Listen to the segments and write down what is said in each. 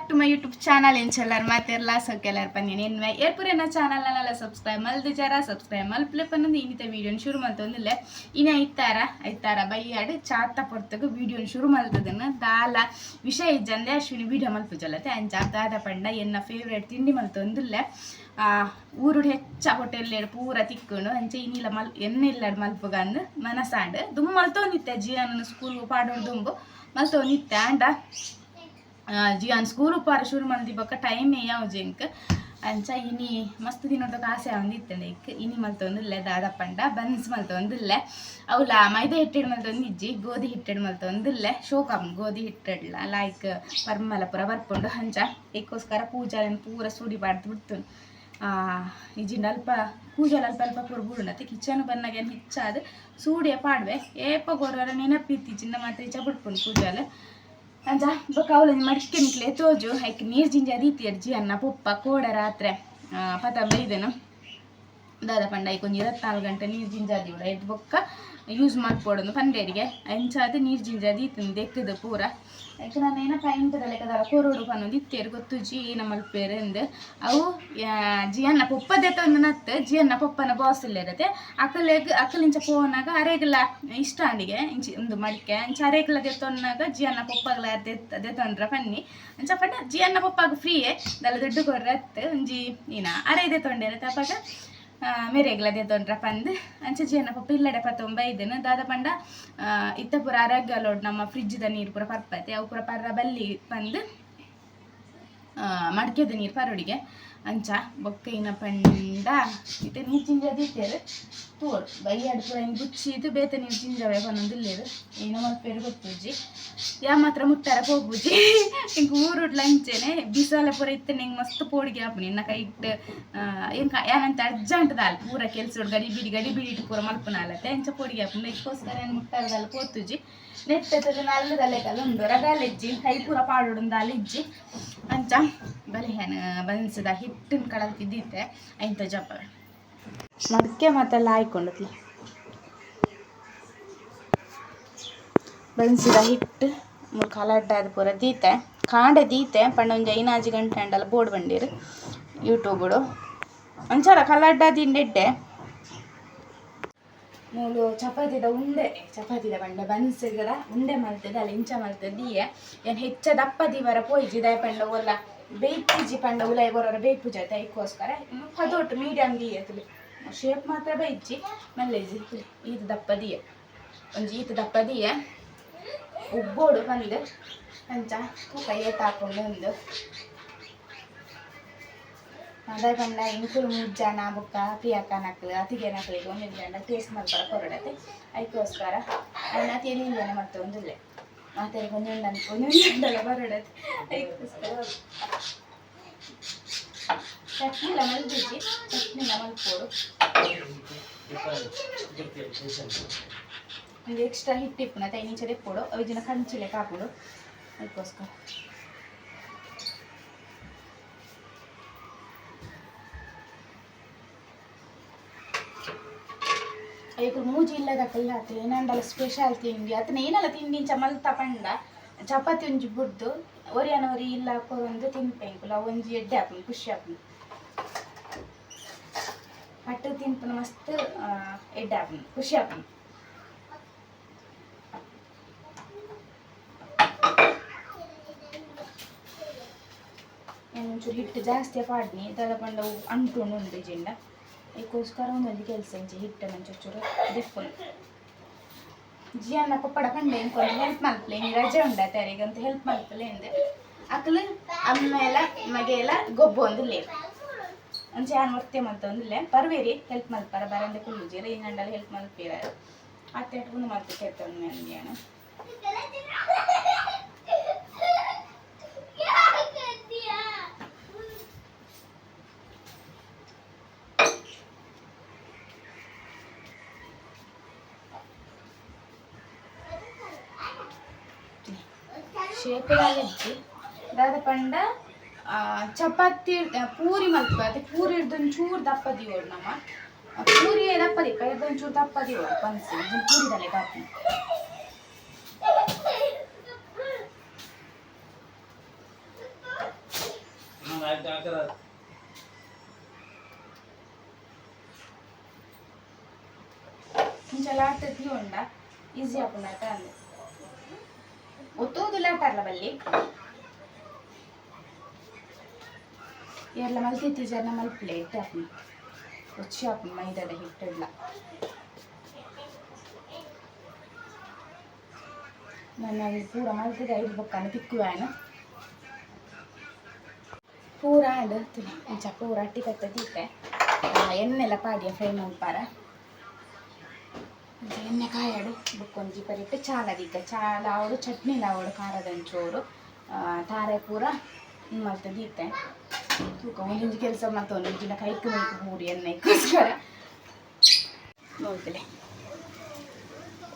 Back to my YouTube channel ಎಂಚೆಲ್ಲಾರು ಮಾತೆಲ್ಲ ಮೈ ಪನ್ನೇನು ಎನ್ವೆ channel ಚಾನಲ್ನೆಲ್ಲ subscribe ಮಲ್ದಿ ಜರ ಸಬ್ಸ್ಕ್ರೈಬ್ ಮಲ್ಪ್ಲೆ ಪನ್ನೊಂದು ಇನ್ನಿತ ವೀಡಿಯೋನ ಶುರು ಮಲ್ತೊಂದಿಲ್ಲ ಇನ್ನು ಐತಾರ ಐತಾರ ಬೈಯಾಡು ಚಾತ ಪೊರ್ತಗ ವೀಡಿಯೋನ ಶುರು ಮಾಡ್ತದನ್ನ ದಾಲ ವಿಷಯ ಇಜ್ಜಂದೆ ಅಶ್ವಿನಿ ವೀಡಿಯೋ ಮಲ್ಪುಜಲ್ಲತೆ ಅಂಚ ದಾದ ಪಂಡ ಎನ್ನ ಫೇವ್ರೇಟ್ ತಿಂಡಿ ಮಲ್ತೊಂದಿಲ್ಲ ಊರುಡು ಹೆಚ್ಚ ಹೋಟೆಲ್ ಪೂರ ತಿಕ್ಕೊಂಡು ಅಂಚೆ ಇನ್ನಿಲ್ಲ ಮಲ್ ಎನ್ನಿಲ್ಲ ಮಲ್ಪುಗಂದು ಮನಸಾಂಡ್ ದುಮ್ ಮಲ್ತೊಂದಿತ್ತೆ ಜೀವನ ಸ್ಕೂಲ್ ಪಾಡೋಡು ದುಂಬು ಮಲ್ತೊಂದಿತ್ತೆ ಅಂಡ ಜಿಯಾನ್ ಸ್ಕೂಲ್ ಪಾರ ಶುರು ಮಂದಿ ಬೊಕ್ಕ ಟೈಮ್ ಯಾವ ಜೆಂಕ್ ಅಂಚ ಇನಿ ಮಸ್ತ್ ದಿನದ ಆಸೆ ಒಂದಿತ್ತಂಡೆ ಇಕ್. ಇನಿ ಮಲ್ತೊಂದಿಲ್ಲ ಪಂಡ ಬನ್ಸ್ ಮಲ್ತೊಂದಿಲ್ಲ, ಅವಲ ಮೈದಾ ಹಿಟ್ಟಿಡ್ ಮಲ್ತೊಂದಿಜ್ಜಿ ಗೋಧಿ ಹಿಟ್ಟಿಡ್ ಮಲ್ತೊಂದಿಲ್ಲ ಶೋಕಮ್ ಗೋಧಿ ಹಿಟ್ಟಿಡ್ಲ, ಲೈಕ್ ಪರ್ಮಲ ಪೂರ ಬರ್ಪುಂಡು ಅಂಚ. ಏಕೋಸ್ಕರ ಪೂಜಾರನ್ ಪೂರ ಸೂಡಿ ಬಾಡ್ದು ಬಿಡ್ತು ಇಜಿಂಡ ಅಲ್ಪ ಪೂಜೆಲ್ ಅಲ್ಪ ಅಲ್ಪ ಪೂರ ಬುಡುನತ್ತೆ. ಕಿಚನ್ ಬನ್ನಾಗ ಹಿಚ್ಚಾದ, ಸೂಡಿಯ ಪಾಡ್ವೆ. ಏಪ ಗೊರ್ವರ ನೆನಪಿತ್ತಿ ಚಿನ್ನ ಮಾತ್ರ ಇಚ್ಚ ಬಿಡ್ಪುಂಡು ಪೂಜಾಲ. ಅಂಜ ಬೊಕ ಅವಳನ್ನು ಮಡಿಕೆ ನಿಕ್ಲೆ ತೋಜು. ಐಕ್ ನೀರ್ ಜಿಂಜ ರೀತಿ ಅರ್ಜಿ ಅನ್ನ ಪುಪ್ಪ, ಕೋಡ, ರಾತ್ರೆ ಪತ ಬೈದನು ದಾದ ಪಂಡ ಐ ಒಂಜಿ ಇರತ್ನಾಲ್ಕು ಗಂಟೆ ನೀರು ಜಿಂಜಾದಿ ಉಡ. ಎದ್ದು ಬೊಕ್ಕ ಯೂಸ್ ಮಾಡ್ಕೊಡೋದು ಪಂಡೇರಿಗೆ. ಅಂಚಾದ ನೀರು ಜಿಂಜಾದಿ ಇತ್ತು ದೆಕ್ಕದ ಪೂರ. ಯಾಕೆ ನಾನು ಏನ ಪೈಂಟದ ಲೆಕ್ಕದಲ್ಲ ಕೊರೋಡು ಪನ್ನೊಂದು ಇತ್ತೇರು ಗೊತ್ತು, ಜಿ ನಮ್ಮಲ್ಪೇರು ಎಂದು ಅವು ಜಿಯನ್ನ ಪೊಪ್ಪದೆ ತಂದು ನತ್ತು. ಜಿಯನ್ನ ಪೊಪ್ಪನ ಬಾಸ್ ಇಲ್ಲ ಇರತ್ತೆ. ಅಕ್ಕಲೆಗ್ ಅಕ್ಕಲಿಂಚ ಪೋನಾಗ ಅರೆಗಲ ಇಷ್ಟ ಅಂದಿಗೆ, ಇಂಚಿ ಒಂದು ಮಡಿಕೆ. ಇಂಚ ಅರೆಗಲ ದೆತ್ತೊನ್ನಾಗ ಜಿಯನ್ನ ಪೊಪ್ಪಗಲ ದೆತ್ತಂದ್ರ ಪನ್ನಿ. ಅಂಚ ಪಂಡ ಜಿಯನ್ನ ಪೊಪ್ಪಾಗ ಫ್ರೀಯೇ ದಲ್ಲ ದೊಡ್ಡ ಕೊರ್ರತ್ತು, ಒಂಜಿ ನೀನಾ ಅರೆ ದೆತ್ತೊಂಡಿರತ್ತೆ ಅಪ್ಪಾಗ ಮೇರೆಗ್ಲ ದೆತ್ತೊಂಡ್ರ ಪಂದ್. ಅಂಚ ಜಿಯನ್ನ ಪಪ್ಪ ಇಲ್ಲಡೆ ಪತ್ತೊಂಬ ಐದನು ದಾದ ಪಂಡ ಇತ್ತ ಪೂರ ಅರಗ್ಗಲೋಡ್ ನಮ್ಮ ಫ್ರಿಜ್ದ ನೀರು ಪೂರ ಪರ್ಪತೆ. ಅವು ಪೂರ ಪರ್ರ ಬಲ್ಲಿ ಪಂದ್ ಮಡ್ಕೆದ ನೀರು ಪರೋಡಿಗೆ. ಅಂಚ ಬೊಕ್ಕೈನ ಪಂಡ. ಇತ್ತೆ ನೀರು ಚಿಂಜದು ಇತ್ತೇರು ತೋರ್ ಬೈ ಪೂರ ಇನ್ನು ಬುಚ್ಚಿದು ಬೇತೆ ನೀರು ಚಿಂಜವೆ ಬಂದಿಲ್ಲೇರು ಏನೋ ಮಲ್ಪೇರು ಗೊತ್ತುಜ್ಜಿ ಯಾ ಮಾತ್ರ ಮುಟ್ಟಾರ ಹೋಗ್ಬುಜಿ. ಹಿಂಗೆ ಊರುಡ್ಲ ಅಂಚೆನೆ ಬಿಸಾಲ ಪೂರ ಇತ್ತೆ ನಿಂಗೆ ಮಸ್ತ್ ಪೋಡಿಗೆ ಹಾಪು ನಿನ್ನ ಕೈ ಇಟ್ಟು ಏನು ಏನಂತ ಅರ್ಜೆಂಟ್ ದಾಲ್ ಪೂರ ಕೆಲಸ ಗಡಿ ಬಿಡಿ ಗಡಿ ಬಿಡಿ ಇಟ್ಟು ಪೂರ ಮಲ್ಪನಾಲತ್ತೆ ಎಂಚ ಪೋಡಿಗೆ ಹಾಪು ಇದಕ್ಕೋಸ್ಕರ ಏನು ಮುಟ್ಟಾರದಲ್ಲ ಪೋತುಜಿ ನೆಟ್ಟದ ನಲ್ಲದಲ್ಲೇ ಕಲ್ಲ ಉಂಡು. ರಗಾಲೆಜ್ಜಿ ಕೈ ಪೂರ ಪಾಡೋಡು ಇಜ್ಜಿ. ಅಂಚ ಬಲೆ ಹೆನ ಬನ್ಸದ ಹಿಟ್ಟಿನ ಕಳಲ್ತಿದ್ದಿತ್ತೆ ಐಂತ ಜಪ ಮಡಕೆ ಮತ್ತೆಲ್ಲ ಹಾಯ್ಕೊಂಡತ್ಲಿ ಬನ್ಸಿದ ಹಿಟ್ಟು ಕಲಡ್ಡಾದ ಪೂರ ದೀತೆ. ಕಾಂಡೆ ದೀತೆ, ಪಂಡ ಒಂಜಿ ಐನಾಜಿ ಗಂಟೆ ಅಂಡಲ್ಲ ಬೋರ್ಡ್ ಬಂಡೀರು ಯೂಟ್ಯೂಬುಡು ಒಂಚೂರ ಕಲಡ್ಡ ದಿಂಡೆಡ್ಡೆ ಮೂಲು ಚಪಾತಿದ ಉಂಡೆ, ಚಪಾತಿದ ಪಂಡ ಬನ್ಸ್ಗದ ಉಂಡೆ ಮಲ್ತದ, ಅಲ್ಲಿ ಇಂಚ ಮಲ್ತದಿಯೆ ಏನು ಹೆಚ್ಚ ದಪ್ಪ ದಿವರ ಪೋಯ್ಜಿ ದಯ ಪಂಡ ಒಲ್ಲ ಬೇಯ್ಪುಜಿ ಪಂಡ ಉಲೈ ಬರೋರ ಪೂಜೆ ಅದಕ್ಕೋಸ್ಕರ ಹದೊಟ್ಟು ಮೀಡಿಯಂ ದಿಯೆ ತುಲಿ. ಶೇಪ್ ಮಾತ್ರ ಬೈಜಿ ಮಲ್ಲೇಜಿ ತುಲಿ. ಈತ ದಪ್ಪ ದಿಯೆ. ಒಂಜಿ ಈತ ದಪ್ಪ ದಿಯೆ. ಉಬ್ಬೋಡು ಬಂದು, ಅಂಚ ಕೈಯೇ ತಾಕೊಂಡು ಒಂದು ಅದೇ ಪಂಡ ಇಂಕುಲು ಮುಜ್ಜಾನ ಬುಕ್ಕ ಪ್ರಿಯಕ್ಕ ನಕ್ಲು ಅತಿಗೆ ಟೇಸ್ಟ್ ಮಾಡ್ಕೊಳ ಕೊರಡತೆ ಅದಕ್ಕೋಸ್ಕರ ಅನ್ನ ತಿಂದಿದ್ದಾನೆ ಮತ್ತೆ ಒಂದಿಲ್ಲ ಮತ್ತೆ ಒಂದು ಒಂದು ಜಂಡಲ್ಲ ಬರಡತ್ತೆ ಅದಕ್ಕೋಸ್ಕರ ಚಟ್ನಿ ಮಲ್ದಿಜ್ಜಿ ಚಟ್ನಿ ಮಲ್ಪೋಡು ಒಂದು ಎಕ್ಸ್ಟ್ರಾ ಹಿಟ್ಟಿಪ್ಪುನ ತೈನಿಂಚ ತೆಪ್ಪೋಡು ಅವಿಜಿನ ಕಂಚಿಲೆ ಕಾಪುಡು ಅದಕ್ಕೋಸ್ಕರ ఇప్పుడు మూజీ ఇల్లదక్కల్ ಆತಲೆ ನಂಡಲ ಸ್ಪೆಷಲ್ ತಿಂಡಿ ಅತನ ಏನಲ್ಲ ತಿಂಡಿಂಚ ಮಲ್ತ ಪಂಡ. ಚಪಾತಿ ಒಂಜಿ ಬುಡ್ದು, ಒರಿಯನ ಒರಿ ಇಲ್ಲ ಹಾಕೋಂದು ತಿನ್ಪೆಂಕುಲ ಒಂಜಿ ಎಡ್ಡೆ ಹಾಕುನು, ಖುಷಿ ಹಾಕುನು. ಪಟ್ಟು ತಿನ್ಪುನ ಮಸ್ತ್ ಎಡ್ಡೆ ಹಾಕುನು, ಖುಷಿ ಹಾಕುನು. ಒಂಚೂರು ಹಿಟ್ಟು ಜಾಸ್ತಿ ಪಾಡ್ನಿ ತಲೆ ಪಂಡ ಅಂಟುಂಡು ಉಂಡು ಜಿಂಡ ಅದಕ್ಕೋಸ್ಕರ ಒಂದೊಂದು ಕೆಲಸ ಇಂಚೆ ಹಿಟ್ಟನ್ನು ಚೂರು ಜಿ ಅನ್ನ ಪಪ್ಪಡ ಕಂಡೆ ಇಂಕೊಂಡು ಹೆಲ್ಪ್ ಮಲ್ಪಲೆ ನೀ ರಜೆ ಉಂಡ ತೆರಿಗಂತ ಹೆಲ್ಪ್ ಮಲ್ಪಲೆ ಎಂದೆ. ಅಕ್ಕಲು ಅಮ್ಮ ಎಲ್ಲ, ಮಗೆ ಎಲ್ಲ ಗೊಬ್ಬು ಒಂದು ಲೇ ಅಂಚೆ ಯಾನ್ ಒತ್ತೆ ಮಲ್ತ ಒಂದಿಲ್ಲ ಪರ್ವೇರಿ ಹೆಲ್ಪ್ ಮಲ್ಪಾರ ಬರಂದೆ ಕುಲ್ಲುಜೀರ ಈ ನಂಡಲ ಹೆಲ್ಪ್ ಮಲ್ಪೀರ ಅತ್ತೆ ಇಟ್ಕೊಂಡು ಮತ್ತೆ ಕೇಳ್ತಾನೆ ಮಂದಿಯಾನ ಶೇಕಡಾಲಿಜ್ಜಿ ದಾದ ಪಂಡ ಚಪಾತಿ ಪೂರಿ ಮಲ್ಪ ಅದೇ ಪೂರಿ ಹಿಡ್ದೊಂದು ಚೂರು ದಪ್ಪ ದಿವೋಡು ನಮ್ಮ ಪೂರಿ ದಪ್ಪ ದಿಪ್ಪ ಹಿಡ್ದೊಂದು ಚೂರು ದಪ್ಪ ದಿವೋಡು ಪನ್ಸಿ ಪೂರಿ ದಲೆ ಕಾಪಿ ಮುಂಚೆ ಲಾಟ್ ತೀವ್ರ ಈಸಿ ಹಾಕೊಂಡ ಒತ್ತೋದುಲ್ಲಾಟಾರಲ್ಲ ಬಲ್ಲಿ? ಎಲ್ಲ ಮಲ್ತಿತ್ತು ಜನ ಮಲ್ಪಲೆ ಇಟ್ಟಾಕಿ ರುಚಿ ಹಾಕಿ ಮೈದಾಡ ಹಿಟ್ಟಿಡ್ಲ ನನ್ನ ಪೂರ ಮಲ್ತಿದ, ಐದು ಬೊಕ್ಕನ ತಿಕ್ಕುವಾನ ಪೂರ ಅದು ಪೂರ ಅಟ್ಟಿ ಕತ್ತ ತೀತೆ ಎಣ್ಣೆಲ್ಲ ಪಾಡಿಯ ಫ್ರೈ ಮಾಡ್ಪಾರ ఇంక ఎన్నె కాయాడు బుక్కొంజి పరిట్టు చాలా దిగ్గ చాలా ఆవిడ చట్నీలు ఆవిడ ಖಾರದಂಚೋರು ತಾರೆ ಪೂರ ಮತ್ತೆ ದೀತೆ ತೂಕ ಒಂದಿಂಜಿ ಕೆಲಸ ಮತ್ತೆ ಒಂದಿಂಜಿನ ಕೈಕು ಮೈಕು ಮೂಡಿ ಎಣ್ಣೆಗೋಸ್ಕರ ನೋಡ್ತಿಲೆ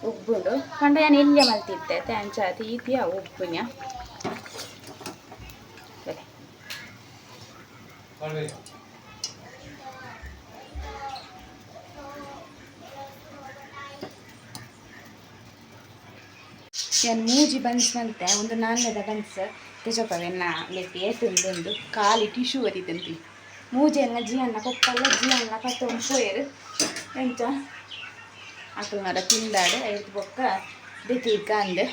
ಉಬ್ಬುಂಡು ಪಂಡ ನಾನು ಇಲ್ಲೇ ಮಲ್ತಿದ್ದೆ ತ್ಯಾಂಚ ತೀತಿಯ ಉಬ್ಬುನ್ಯ ಬಲೆ ನಾನು ಮೂಜಿ ಬನ್ಸ್ ಮಂತೆ ಒಂದು ನಾಣ್ಯದ ಬನ್ಸ್. ತೆಜೊಕವೆನ್ನ ಲೆತ್ತಿ ಏತುಂದೊಂದು ಕಾಲಿ ಟಿಶ್ಯೂ ಅದಿದ್ದಂತಿ ಮೂಜಿ ಎಲ್ಲ ಜಿಯನ್ನ ಕೊಪ್ಪಲ್ಲ ಜಿಯನ್ನ ಕತ್ತೊಂದು ಪೋಯರು ಎಂಚ ಅಕ್ಕಳ ಮರ ತಿಂದಾಡು, ಐದು ಬೊಕ್ಕ ದೆತೀಗ ಅಂದೆ.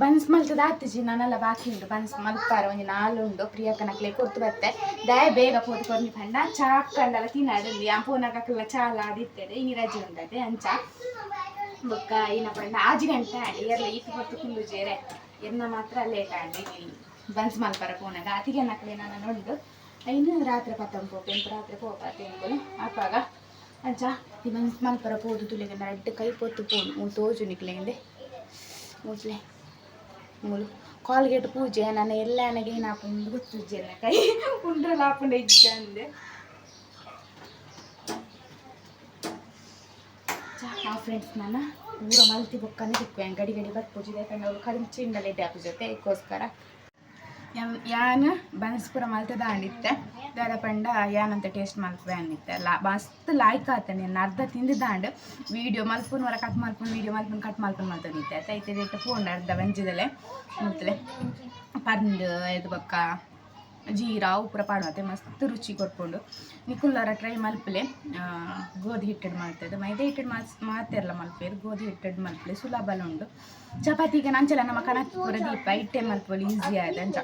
ಬನ್ಸ್ ಮಲ್ತದ ಆತಿಜಿ ನಾನೆಲ್ಲ ಬಾಕಿ ಉಂಟು. ಬನ್ಸ್ ಮಲ್ಪಾರ, ಒಂಜಿ ನಾಲು ಉಂಡು ಪ್ರಿಯಕ್ಕನಕ್ಲೆ ಕೊರ್ತು ಬತ್ತೆ. ದಯ, ಬೇಗ ಪೋದು ಕೊರ್ನಿ ಪಂಡ. ಕಂಡಲ್ಲ ತಿನ್ನಾಡಲ್ಲಿ. ಆ ಪೂನಕಲ್ಲ ಚಾಲ ಆದಿತ್ತೇನೆ ಈ ರಜೆ ಉಂಟದೆ ಅಂಚ. ಬೊಕ್ಕ ಪಂಡ ಆಜಿ ಗಂಟೆ ಆಡಿ. ಎಲ್ಲ ಈತು ಹೊತ್ತು ಕುಲ್ಲು ಜೇರೆ. ಎನ್ನ ಮಾತ್ರ ಲೇಟ್ ಆಡಿ ಬನ್ಸ್ ಮಲ್ಪರ ಪೂನಗ. ಅತಿಗೆ ನಕ್ಲೆ ನಾನು ನೋಡಿದ್ದು. ಇನ್ನು ರಾತ್ರಿ ಪತ್ತಂ ಪೋಪೆಂಪು ರಾತ್ರಿ ಪೋಪ ತೆಂಪುಲು ಅಪ್ಪಾಗ ಅಂಚ, ಈ ಬನ್ಸ್ ಮಲ್ಪರ ಪೋದು ತುಳಿಗೆ ಅಡ್ಡ ಕೈ ಪೊತ್ತು ಪೋನು. ತೋಜು ನಿಕ್ಲೆಂದೆ ಮುಸ್ಲೆ ಮೂಲು ಕಾಲ್ಗೇಟ್ ಪೂಜೆ, ನಾನು ಎಲ್ಲ ನನಗೆ ಏನು ಹಾಕೊಂಡು ಗೊತ್ತಿಜ್ಜೆ ಕೈ ಉಂಡ್ರಲ್ಲಿ ಹಾಕೊಂಡು ಇದ್ದೆ ಅಂದೆ. ಆ ಫ್ರೆಂಡ್ಸ್ ನಾನು ಊರ ಮಲ್ತಿ ಬೊಕ್ಕನೆ ಸಿಕ್ಕುವೆ ಗಡಿ ಗಡಿ ಬರ್ಪೂಜಿದೆ ಯಾಕಂದ್ರೆ ಅವ್ರು ಕಡಿಮೆ ಚಿಂಡಲ್ಲಿ ಇಡ್ಡೆ ಹಾಕು ಜೊತೆ ಇದಕ್ಕೋಸ್ಕರ ಯಾನ್ ಬನ್ಸ್ಪುರ ಮಲ್ತದ ದಾಂಡಿತ್ತೆ ದಾದ ಪಂಡ ಯಾನಂತ ಟೇಸ್ಟ್ ಮಲ್ಪೆ ಅನ್ನಿತ್ತೆ. ಲಾ, ಮಸ್ತ್ ಲಾಯ್ಕ್ ಆತ ನಾನು ಅರ್ಧ ತಿಂದು ದಾಂಡ್ ವೀಡಿಯೋ ಮಲ್ಪುನ್ ವರ ಕಟ್ ಮಲ್ಪುನ್ ವೀಡಿಯೋ ಮಲ್ಪುನ್ ಕಟ್ ಮಲ್ಪುನ್ ಮಲ್ತದಿತ್ತೆ ಐತೆ ರೇಟ್ ಫೋನ್ ಅರ್ಧ ವಂಜಿದಲೆ ಮುತ್ತಲೆ ಪಂದ್ ಇದು ಬೊಕ್ಕ ಜೀರಾ ಉಪ್ಪುರ ಪಾಡುತ್ತೆ ಮಸ್ತ್ ರುಚಿ ಕೊಟ್ಕೊಂಡು ನಿಕುಲ್ಲರ ಟ್ರೈ ಮಲ್ಪಲೆ ಗೋಧಿ ಹಿಟ್ಟಡ್ ಮಾಡ್ತದೆ ಮೈದಾ ಹಿಟ್ಟಡ್ ಮಾಸ್ ಮಾತೆರ್ಲ ಮಲ್ಪೇರು ಗೋಧಿ ಹಿಟ್ಟಡ್ ಮಲ್ಪಲೆ ಸುಲಭಲ ಉಂಡು. ಚಪಾತಿಗೆ ನಂಚಲ ನಮ್ಮ ಕಣಕ್ಕೆ ದೀಪ ಇಟ್ಟೆ ಮಲ್ಪಲು ಈಸಿ ಆಯ್ತು ಅಂಚ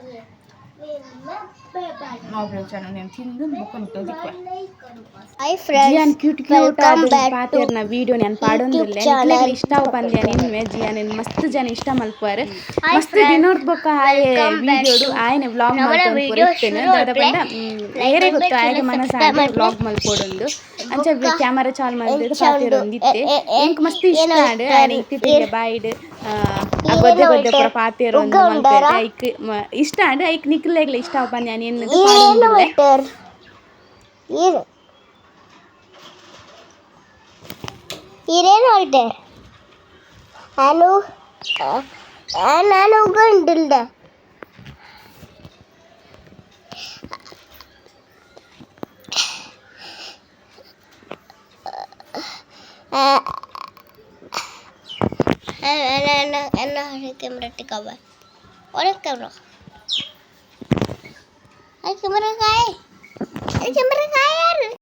నేను cute cute welcome back to ಪಾತೆರ್ನ ವಿಡಿಯೋ ನಾನು ಪಾಡೊಂದಿಲ್ಲ channel. ನಿಕ್ಲೆಗ್ ಇಷ್ಟ ಬಂದ್ಯಾ ನಿನ್ವೆ ಜಿಯಾನ್ ಮಸ್ತ್ ಜನ ಇಷ್ಟ ಮಲ್ಪುವಾರು. Hi ಮಸ್ತ್ friends, ದಿನೋಡ್ ಬೊಕ್ಕ ಆಯೆ welcome back ವಿಡಿಯೋಡು to ಆಯನೆ ವ್ಲಾಗ್ video ಪುರಿತ್ತೇನೆ ಶುರು ದಾದ ಗೊತ್ತು ಮನಸ್ಸ ಮಾಡ್ಬೇಕು. ವ್ಲಾಗ್ ಮಲ್ಪೊಡೊಂದು ಅಂಚ ಕ್ಯಾಮರಾ ಚಾಲ್ ಮಾಡಿದ್ರೆ ಪಾತೆರ್. ಒಂದಿತ್ತೆ ಎಂಕ್ ಮಸ್ತ್ ಇಷ್ಟ ಆಡು. ಆಯ್ನೆ ಬಾಯ್ಡ್. ಆ ಏನು ಗೊದ್ದೆ ಗೊದ್ದೆ ಪುರ ಉಂಟೆ? ಪಾತೆರ್ ಒಂದು ಉಗ್ಗ ಉಂಡಾರ? ಮಲ್ಪೇರೆ ಐಕ್ ಮ- ಇಷ್ಟ ಆಡು ಐಕ್ ನಿಕ್ಲೆಗ್ಲ ಇಷ್ಟ ಪಂದ್ಯ ನಾನು ಎನ್ನದು ಏನು ಪಾಡೊಂದಿಲ್ಲ ಬಿಟ್ಟರ್ ಏನು ಇರೇನು ಹೊರಟೆ कैमरा टिका हुआ है। और एक कैमरा अरे कैमरा का है। अरे कैमरा का है।